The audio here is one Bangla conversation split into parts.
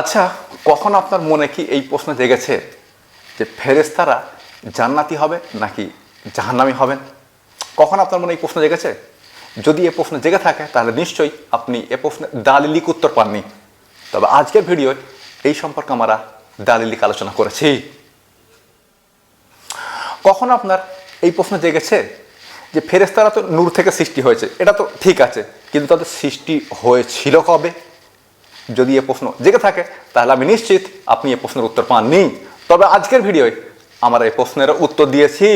আচ্ছা কখন আপনার মনে কি এই প্রশ্ন জেগেছে যে ফেরেস্তারা জান্নাতি হবে নাকি জাহান্নামি হবেন কখন আপনার মনে এই প্রশ্ন জেগেছে? যদি এ প্রশ্ন জেগে থাকে, তাহলে নিশ্চয়ই আপনি এ প্রশ্নে দালিলিক উত্তর পাননি। তবে আজকের ভিডিওয় এই সম্পর্কে আমরা দালিলিক আলোচনা করেছি। কখন আপনার এই প্রশ্ন জেগেছে যে ফেরেস্তারা তো নূর থেকে সৃষ্টি হয়েছে? এটা তো ঠিক আছে, কিন্তু তাদের সৃষ্টি হয়েছিল কবে? যদি এ প্রশ্ন জেগে থাকে, তাহলে আমি নিশ্চিত আপনি এ প্রশ্নের উত্তর পাননি। তবে আজকের ভিডিওয় আমরা এই প্রশ্নের উত্তর দিয়েছি।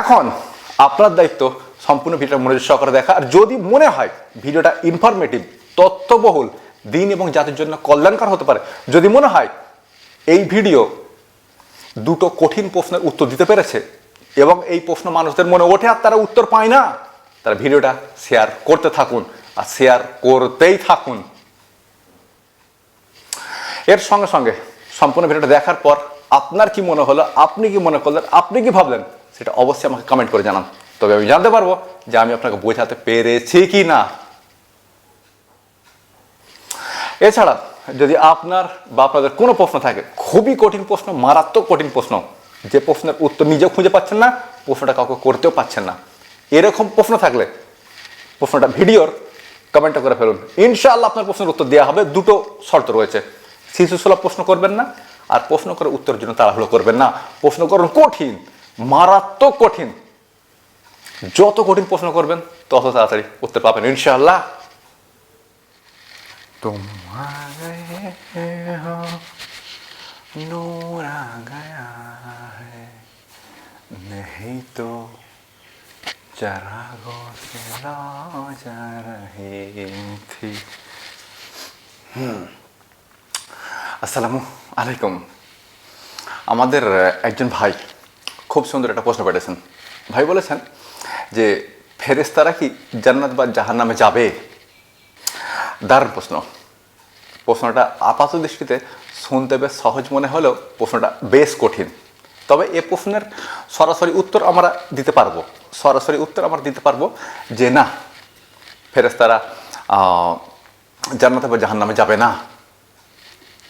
এখন আপনার দায়িত্ব সম্পূর্ণ ভিডিওটা মনোযোগ সহকারে দেখা, আর যদি মনে হয় ভিডিওটা ইনফরমেটিভ তথ্যবহুল, দিন এবং জাতির জন্য কল্যাণকর হতে পারে, যদি মনে হয় এই ভিডিও দুটো কঠিন প্রশ্নের উত্তর দিতে পেরেছে এবং এই প্রশ্ন মানুষদের মনে ওঠে আর তারা উত্তর পায় না তারা ভিডিওটা শেয়ার করতে থাকুন। আর শেয়ার করতেই থাকুন। এর সঙ্গে সঙ্গে সম্পূর্ণ ভিডিওটা দেখার পর আপনার কি মনে হলো, আপনি কি মনে করলেন, আপনি কি ভাবলেন, সেটা অবশ্যই আমাকে কমেন্ট করে জানান। তবে আমি জানতে পারব যে আমি আপনাকে বোঝাতে পেরেছি কি না। এছাড়া যদি আপনার বা আপনাদের কোনো প্রশ্ন থাকে, খুবই কঠিন প্রশ্ন, মারাত্মক কঠিন প্রশ্ন, যে প্রশ্নের উত্তর নিজেও খুঁজে পাচ্ছেন না, প্রশ্নটা কাউকে করতেও পাচ্ছেন না। এরকম প্রশ্ন থাকলে, প্রশ্নটা ভিডিওর কমেন্টে করে ফেলুন ইনশাআল্লাহ আপনার প্রশ্নের উত্তর দেওয়া হবে দুটো শর্ত রয়েছে শিশু সুলভ প্রশ্ন করবেন না আর প্রশ্ন করে উত্তরের জন্য তাড়াহুড়ো করবেন না প্রশ্ন করুন কঠিন মারাত্মক কঠিন যত কঠিন প্রশ্ন করবেন তত তাড়াতাড়ি উত্তর পাবেন ইনশাআল্লাহ तुम आ गए हो नूर आ गया है नहीं तो चरागों से ला जा रही थी আসসালামু আলাইকুম আমাদের একজন ভাই খুব সুন্দর একটা প্রশ্ন পাঠিয়েছেন ভাই বলেছেন যে ফেরেস্তারা কি জান্নাত বা জাহান্নামে যাবে দারুণ প্রশ্ন প্রশ্নটা আপাত দৃষ্টিতে শুনতে বেশ সহজ মনে হলেও প্রশ্নটা বেশ কঠিন তবে এ প্রশ্নের সরাসরি উত্তর আমরা দিতে পারবো সরাসরি উত্তর আমরা দিতে পারব যে না ফেরেস্তারা জান্নাতে বা জাহান্নামে যাবে না।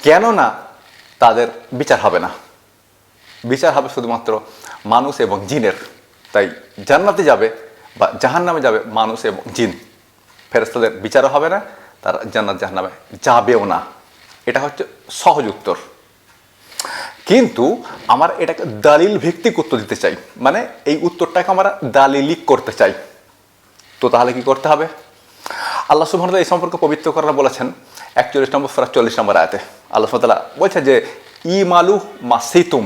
কেন না তাদের বিচার হবে না? বিচার হবে শুধুমাত্র মানুষ এবং জিনের। তাই জান্নাতে যাবে বা জাহান্নামে যাবে মানুষ এবং জিন। ফেরেস্তাদের বিচারও হবে না, তারা জান্নাত জাহান নামে যাবেও না। এটা হচ্ছে সহজ উত্তর। কিন্তু আমার এটাকে দালিল ভিত্তিক উত্তর দিতে চাই। মানে এই উত্তরটাকে আমরা দালিলিক করতে চাই। তো তাহলে কি করতে হবে? আল্লাহ সুবহান এই সম্পর্কে পবিত্র করার বলেছেন, একচল্লিশ নম্বর ফেরা চল্লিশ নম্বর আয়াতে। আল্লাহ সুবহানাহু বলছে যে, ইমালু মা সিতুম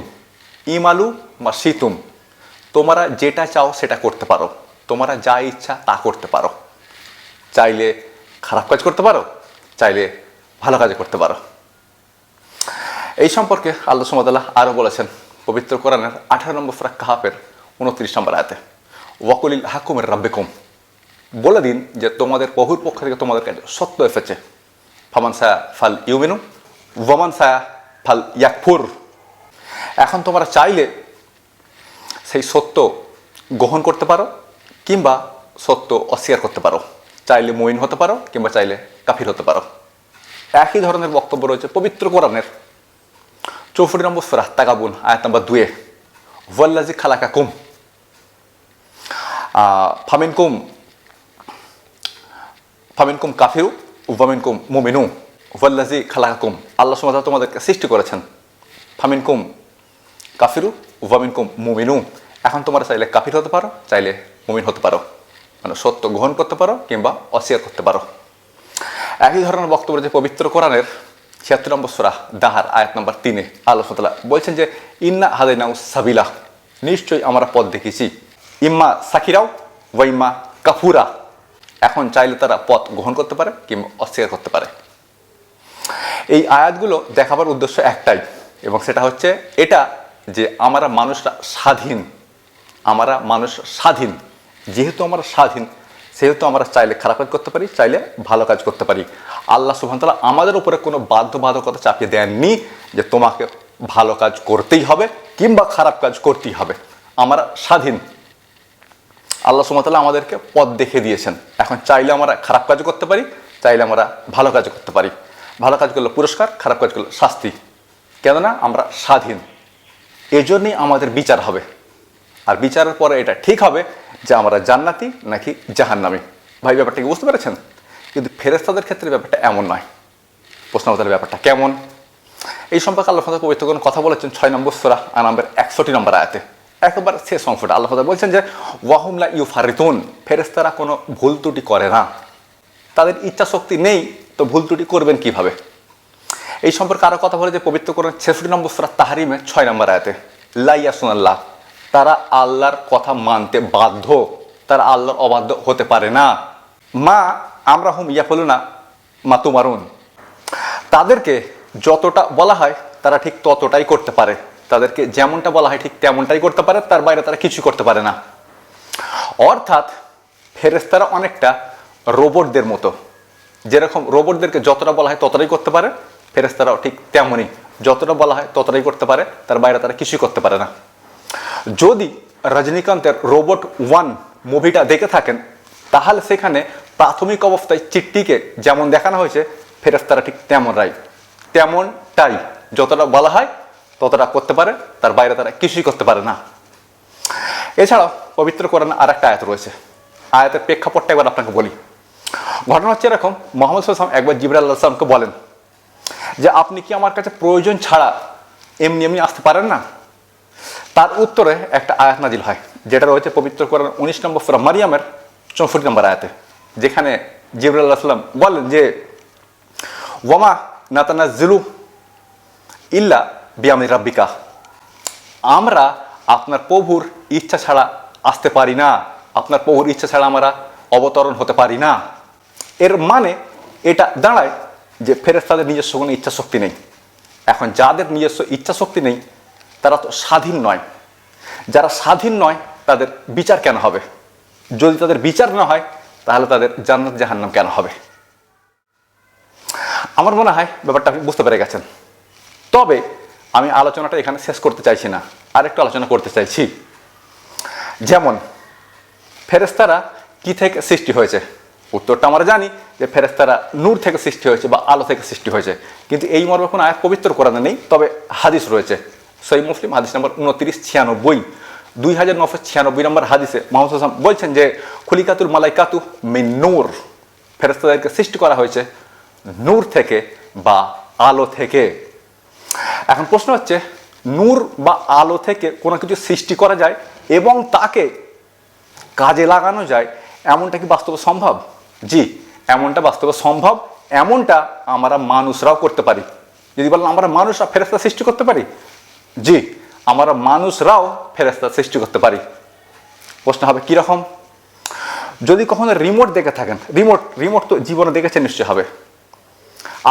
ইমালু মা সিতুম তোমরা যেটা চাও সেটা করতে পারো। তোমরা যা ইচ্ছা তা করতে পারো। চাইলে খারাপ কাজ করতে পারো, চাইলে ভালো কাজ করতে পারো। এই সম্পর্কে আল্লাহ সুমতাল্লাহ আরও বলেছেন। পবিত্র কোরআনের আঠারো নম্বর ফ্রাক কাহাপের উনত্রিশ নম্বর আয়াতে ওয়াকুলিল হাকুমের রাব্বেকুম। বলে দিন যে তোমাদের প্রভুর পক্ষ থেকে তোমাদের কাছে সত্য এসেছে। ফামান সায়া ফাল ইউমিনু, ওয়ামান সায়া ফাল ইয়াকফুর। এখন তোমরা চাইলে সেই সত্য গ্রহণ করতে পারো কিংবা সত্য অস্বীকার করতে পারো। চাইলে মইন হতে পারো কিংবা চাইলে কাফির হতে পারো। একই ধরনের বক্তব্য রয়েছে পবিত্র কোরআনের চৌষট্টি নম্বর সুরা তাকাবুন আয়াত নম্বর দুয়ে ওয়াল্লাজি খালাকা কুম ফামিন কুম ফামিন কুম কাফিরু ওয়ামিন কুম মুমিনু ওয়াল্লাজি খালাকা কুম আল্লাহ সুমাতা তোমাদেরকে সৃষ্টি করেছেন ফামিন কুম কাফিরু ওয়ামিন কুম মুমিনু এখন তোমরা চাইলে কাফির হতে পারো চাইলে মুমিন হতে পারো মানে সত্য গ্রহণ করতে পারো কিংবা অস্বীকার করতে পারো একই ধরনের বক্তব্য যে পবিত্র কোরআনের ছিয়াত্তর নম্বর সুরা দাহার, আয়াত নম্বর তিনে আল্লাহ বলছেন যে, ইন্না হাদাইনাউ সাবিলা। নিশ্চয়ই আমরা পথ দেখেছি। ইম্মা সাকিরাও ওয়াইম্মা কাফুরা। এখন চাইলে তারা পথ গ্রহণ করতে পারে কিংবা অস্বীকার করতে পারে। এই আয়াতগুলো দেখাবার উদ্দেশ্য একটাই, এবং সেটা হচ্ছে এটা যে, আমরা মানুষরা স্বাধীন। আমরা মানুষ স্বাধীন। যেহেতু আমরা স্বাধীন সেহেতু আমরা চাইলে খারাপ কাজ করতে পারি, চাইলে ভালো কাজ করতে পারি। আল্লাহ সুবহানাহু আমাদের উপরে কোনো বাধ্যবাধকতা চাপিয়ে দেননি যে তোমাকে ভালো কাজ করতেই হবে কিংবা খারাপ কাজ করতেই হবে। আমরা স্বাধীন। আল্লাহ সুমতাল্লাহ আমাদেরকে পথ দেখে দিয়েছেন। এখন চাইলে আমরা খারাপ কাজ করতে পারি, চাইলে আমরা ভালো কাজ করতে পারি। ভালো কাজ করলে পুরস্কার, খারাপ কাজ করলে শাস্তি। কেননা আমরা স্বাধীন। এই জন্যই আমাদের বিচার হবে। আর বিচারের পরে এটা ঠিক হবে যে আমরা জান্নাতি নাকি জাহান্নামি? ভাই, ব্যাপারটা কি বুঝতে পেরেছেন? কিন্তু ফেরেস্তাদের ক্ষেত্রে ব্যাপারটা এমন নয়। প্রশ্নবোধের ব্যাপারটা কেমন? এই সম্পর্কে আল্লাহ পবিত্র কোনো কথা বলেছেন ছয় নম্বর সোরা আর নম্বর একষট্টি নম্বর আয়াতে। একবার শেষ অংশটা আল্লাহ বলছেন যে ওয়াহুমলা ইউ ফারিতুন ফেরেস্তারা কোনো ভুল ত্রুটি করে না। তাদের ইচ্ছা শক্তি নেই, তো ভুল ত্রুটি করবেন কীভাবে? এই সম্পর্কে আরও কথা বলে যে পবিত্র করেন ছেষট্টি নম্বর সোরা তাহারিমে ছয় নম্বর আয়াতে লাইয়াসুন আল্লাহ তারা আল্লাহর কথা মানতে বাধ্য। তারা আল্লাহর অবাধ্য হতে পারে না। মা, আমরা হুম ইয়া ফেলু না মা তুমারুন। তাদেরকে যতটা বলা হয়, তারা ঠিক ততটাই করতে পারে। তাদেরকে যেমনটা বলা হয়, ঠিক তেমনটাই করতে পারে, তার বাইরে তারা কিছু করতে পারে না। অর্থাৎ ফেরেস্তারা অনেকটা রোবটদের মতো। যেরকম রোবটদেরকে যতটা বলা হয়, ততটাই করতে পারে। ফেরেস্তারাও ঠিক তেমনই। যতটা বলা হয়, ততটাই করতে পারে। তার বাইরে তারা কিছুই করতে পারে না। যদি রজনীকান্তের রোবট ওয়ান মুভিটা দেখে থাকেন, তাহলে সেখানে প্রাথমিক অবস্থায় চিট্টিকে যেমন দেখানো হয়েছে ফেরেস্তারা ঠিক তেমন তেমনরাই। তেমনটাই যতটা বলা হয়, ততটা করতে পারে, তার বাইরে তারা কিছুই করতে পারে না। এছাড়াও পবিত্র কোরআন আর একটা আয়াত রয়েছে। আয়াতের প্রেক্ষাপটটা একবার আপনাকে বলি। ঘটনা হচ্ছে এরকম, মোহাম্মদ সাল্লাম একবার জিবরা আল্লাহ সাল্লামকে বলেন যে, আপনি কি আমার কাছে প্রয়োজন ছাড়া এমনি এমনি আসতে পারেন না? তার উত্তরে একটা আয়াত নাজিল হয়, যেটা রয়েছে পবিত্র কোরআন উনিশ নম্বর সুরা মারিয়ামের চৌষট্টি নম্বর আয়াতে, যেখানে জিবরাল আল্লাহ সাল্লাম বলেন যে, ওয়ামা নাতানা জিলু ইল্লা বিয়ামি রাব্বিকা আমরা আপনার প্রভুর ইচ্ছা ছাড়া আসতে পারি না, আপনার প্রভুর ইচ্ছা ছাড়া আমরা অবতরণ হতে পারি না। এর মানে এটা দাঁড়ায় যে ফেরেস্তাদের নিজস্ব কোনো ইচ্ছা শক্তি নেই। এখন যাদের নিজস্ব ইচ্ছা শক্তি নেই তারা তো স্বাধীন নয়। যারা স্বাধীন নয়, তাদের বিচার কেন হবে? যদি তাদের বিচার না হয়, তাহলে তাদের জান্নাত জাহান্নাম কেন হবে? আমার মনে হয় ব্যাপারটা আপনি বুঝতে পেরে গেছেন। তবে আমি আলোচনাটা এখানে শেষ করতে চাইছি না। আরেকটু আলোচনা করতে চাইছি। যেমন ফেরেস্তারা কি থেকে সৃষ্টি হয়েছে? উত্তরটা আমরা জানি যে ফেরেস্তারা নূর থেকে সৃষ্টি হয়েছে বা আলো থেকে সৃষ্টি হয়েছে। কিন্তু এই মর্মে কোনো আয়াত পবিত্র করানো নেই, তবে হাদিস রয়েছে। সই মুসলিম, হাদিস নম্বর উনত্রিশ ছিয়ানব্বই। দুই হাজার নশো ছিয়ানব্বই নম্বর হাদিসে মোহাম্মদ হাসান বলছেন যে, খুলিকাতুল মালাইকাতু মিন নূর। ফেরেস্তাদেরকে সৃষ্টি করা হয়েছে নূর থেকে বা আলো থেকে। এখন প্রশ্ন হচ্ছে, নূর বা আলো থেকে কোনো কিছু সৃষ্টি করা যায় এবং তাকে কাজে লাগানো যায়, এমনটা কি বাস্তবে সম্ভব? জি, এমনটা বাস্তবে সম্ভব, এমনটা আমরা মানুষরাও করতে পারি। যদি বলেন আমরা মানুষরা ফেরেস্তা সৃষ্টি করতে পারি? জি, আমরা মানুষরাও ফেরেস্তা সৃষ্টি করতে পারি। প্রশ্ন হবে কীরকম? যদি কখনো রিমোট দেখে থাকেন রিমোট রিমোট তো জীবনে দেখেছেন নিশ্চয় হবে।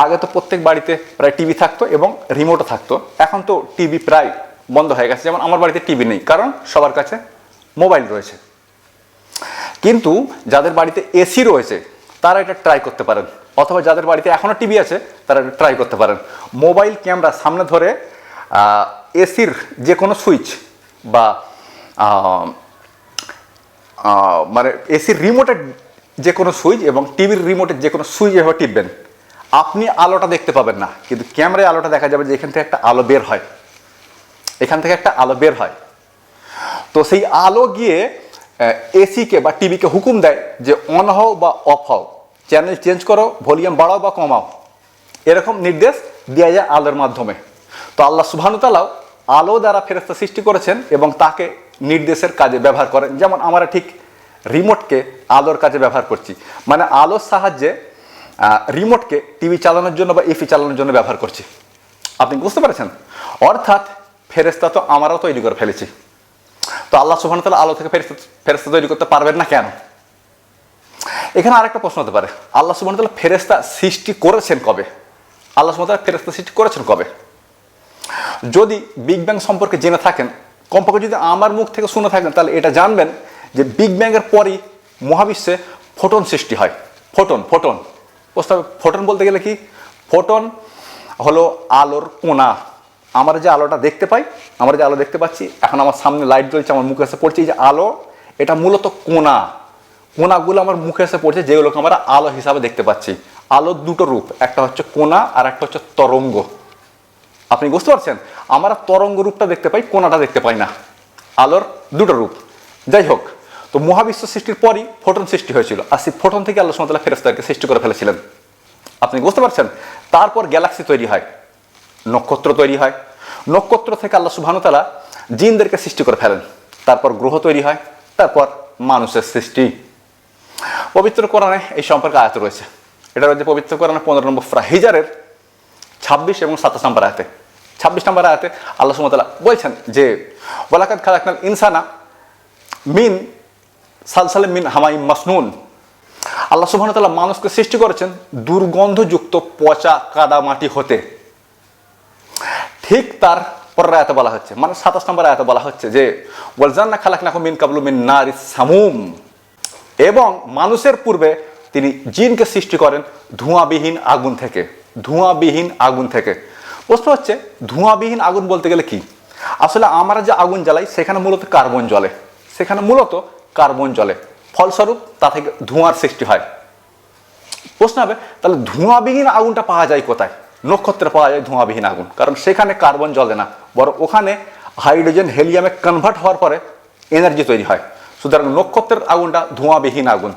আগে তো প্রত্যেক বাড়িতে প্রায় টিভি থাকতো এবং রিমোটও থাকতো। এখন তো টিভি প্রায় বন্ধ হয়ে গেছে, যেমন আমার বাড়িতে টিভি নেই, কারণ সবার কাছে মোবাইল রয়েছে। কিন্তু যাদের বাড়িতে এসি রয়েছে, তারা এটা ট্রাই করতে পারেন। অথবা যাদের বাড়িতে এখনও টিভি আছে, তারা এটা ট্রাই করতে পারেন। মোবাইল ক্যামেরা সামনে ধরে এসির যে কোনো সুইচ বা মানে এসির রিমোটের যে কোনো সুইচ এবং টিভির রিমোটের যে কোনো সুইচ এভাবে টিপবেন। আপনি আলোটা দেখতে পাবেন না, কিন্তু ক্যামেরায় আলোটা দেখা যাবে যে এখান থেকে একটা আলো বের হয়। এখান থেকে একটা আলো বের হয়। তো সেই আলো গিয়ে এসিকে বা টিভিকে হুকুম দেয় যে অন হও বা অফ হও। চ্যানেল চেঞ্জ করো, ভলিউম বাড়াও বা কমাও। এরকম নির্দেশ দেওয়া যায় আলোর মাধ্যমে। তো আল্লাহ সুবহানুতালাও আলো দ্বারা ফেরস্তা সৃষ্টি করেছেন এবং তাকে নির্দেশের কাজে ব্যবহার করেন। যেমন আমরা ঠিক রিমোটকে আলোর কাজে ব্যবহার করছি। মানে আলোর সাহায্যে রিমোটকে টিভি চালানোর জন্য বা এসি চালানোর জন্য ব্যবহার করছি। আপনি বুঝতে পারছেন? অর্থাৎ ফেরেস্তা তো আমরাও তৈরি করে ফেলেছি। তো আল্লাহ সুবহান তাআলা আলো থেকে ফেরেস্তা ফেরেস্তা তৈরি করতে পারবেন না কেন? এখানে আরেকটা প্রশ্ন হতে পারে। আল্লাহ সুবহান তাআলা ফেরেস্তা সৃষ্টি করেছেন কবে? আল্লাহ সুবহান তাআলা ফেরেস্তা সৃষ্টি করেছেন কবে? যদি বিগ ব্যাং সম্পর্কে জেনে থাকেন, কমপক্ষে যদি আমার মুখ থেকে শুনে থাকেন, তাহলে এটা জানবেন যে বিগ ব্যাংয়ের পরই মহাবিশ্বে ফোটন সৃষ্টি হয়। Photon photon. হবে ফোটন বলতে গেলে কি? ফোটন হলো আলোর কোনা আমরা যে আলোটা দেখতে পাই, আমরা যে আলো দেখতে পাচ্ছি, এখন আমার সামনে লাইট জ্বলছে, আমার মুখে এসে পড়ছে এই যে আলো, এটা মূলত কোনা কোনাগুলো আমার মুখে এসে পড়ছে, যেগুলোকে আমরা আলো হিসাবে দেখতে পাচ্ছি। আলোর দুটো রূপ, একটা হচ্ছে কোনা আর একটা হচ্ছে তরঙ্গ। আপনি বুঝতে পারছেন? আমরা তরঙ্গ রূপটা দেখতে পাই কোনাটা দেখতে পাই না। আলোর দুটো রূপ। যাই হোক, তো মহাবিশ্ব সৃষ্টির পরই ফোটন সৃষ্টি হয়েছিল। আর সেই ফোটন থেকে আল্লাহ সুমতলা ফেরেস্তাকে সৃষ্টি করে ফেলেছিলেন। আপনি বুঝতে পারছেন? তারপর গ্যালাক্সি তৈরি হয়, নক্ষত্র তৈরি হয়। নক্ষত্র থেকে আল্লাহ সুবহানুতালা জিনদেরকে সৃষ্টি করে ফেলেন। তারপর গ্রহ তৈরি হয়, তারপর মানুষের সৃষ্টি। পবিত্র কোরআনে এই সম্পর্কে আয়াত রয়েছে। এটা রয়েছে পবিত্র কোরআনে পনেরো নম্বর ফ্রাহিজারের ছাব্বিশ এবং সাতাশ নম্বর আয়াতে। ছাব্বিশ নম্বর আয়াতে আল্লাহ সুমতালা বলছেন যে ওলাকাত খালাকনাল ইনসানা মিন সালসালে মিন হামাই মাসনুন। আল্লাহ সুবহানাহু মানুষকে সৃষ্টি করেছেন দুর্গন্ধযুক্ত পচা কাদা মাটি হতে। ঠিক তার পরের আয়াতে বলা হচ্ছে মানে সাতাশ নম্বর আয়াতে বলা হচ্ছে যে ওয়ালজান্না খালাক মিন কাবলু মিন নারি সামুম। এবং মানুষের পূর্বে তিনি জিনকে সৃষ্টি করেন ধোঁয়াবিহীন আগুন থেকে, ধোঁয়াবিহীন আগুন থেকে। প্রশ্ন হচ্ছে, ধোঁয়াবিহীন আগুন বলতে গেলে কি? আসলে আমরা যে আগুন জ্বালাই, সেখানে মূলত কার্বন জ্বলে। সেখানে মূলত কার্বন জ্বলে। ফলস্বরূপ, তা থেকে ধোঁয়ার সৃষ্টি হয়। প্রশ্ন হবে, তাহলে ধোঁয়াবিহীন আগুনটা পাওয়া যায় কোথায়? নক্ষত্রে পাওয়া যায় ধোঁয়াবিহীন আগুন, কারণ সেখানে কার্বন জ্বলে না। বরং ওখানে হাইড্রোজেন, হেলিয়ামে কনভার্ট হওয়ার পরে এনার্জি তৈরি হয়। সুতরাং নক্ষত্রের আগুনটা ধোঁয়াবিহীন আগুন।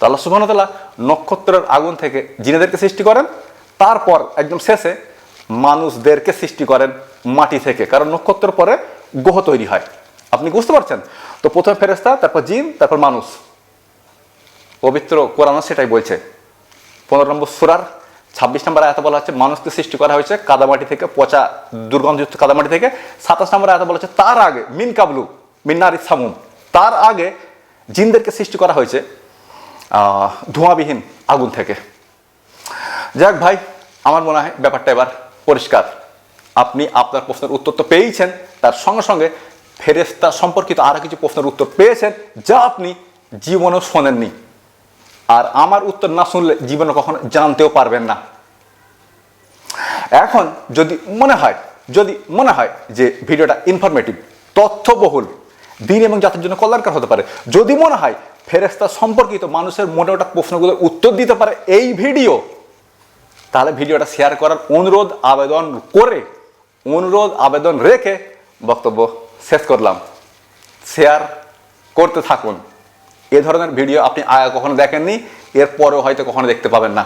তাহলে সুবহানাতাল্লাহ নক্ষত্রের আগুন থেকে জিনেদেরকে সৃষ্টি করেন। তারপর একদম শেষে মানুষদেরকে সৃষ্টি করেন মাটি থেকে, কারণ নক্ষত্রের পরে গ্রহ তৈরি হয়। আপনি বুঝতে পারছেন? তো প্রথমে ফেরেস্তা তারপর জিন, তারপর মানুষ। পবিত্র কোরআন সেটাই বলছে। পনেরো নম্বর সুরার ছাব্বিশ নম্বর আয়াতে বলা হচ্ছে, মানুষকে সৃষ্টি করা হয়েছে কাদামাটি থেকে, পচা দুর্গন্ধযুক্ত কাদামাটি থেকে। সাতাশ নম্বর আয়াতে বলা হচ্ছে, তার আগে, মিন কাবলু মিন্নার ইসামুম, তার আগে জিনদেরকে সৃষ্টি করা হয়েছে ধোঁয়াবিহীন আগুন থেকে। যাক ভাই, আমার মনে হয় ব্যাপারটা এবার পরিষ্কার। আপনি আপনার প্রশ্নের উত্তর তো পেয়েছেন তার সঙ্গে সঙ্গে ফেরেস্তা সম্পর্কিত আরও কিছু প্রশ্নের উত্তর পেয়েছেন, যা আপনি জীবনেও শোনেননি। আর আমার উত্তর না শুনলে জীবনে কখনো জানতেও পারবেন না। এখন যদি মনে হয়, যদি মনে হয় যে ভিডিওটা ইনফরমেটিভ তথ্যবহুল, দিন এবং জাতির জন্য কল্যাণকর হতে পারে, যদি মনে হয় ফেরেস্তা সম্পর্কিত মানুষের মোটামোটা প্রশ্নগুলোর উত্তর দিতে পারে, এই ভিডিও তাহলে ভিডিওটা শেয়ার করার অনুরোধ, আবেদন করে, অনুরোধ, আবেদন রেখে বক্তব্য শেষ করলাম। শেয়ার করতে থাকুন। এ ধরনের ভিডিও আপনি আগে কখনো দেখেননি, এরপরেও হয়তো কখনো দেখতে পাবেন না।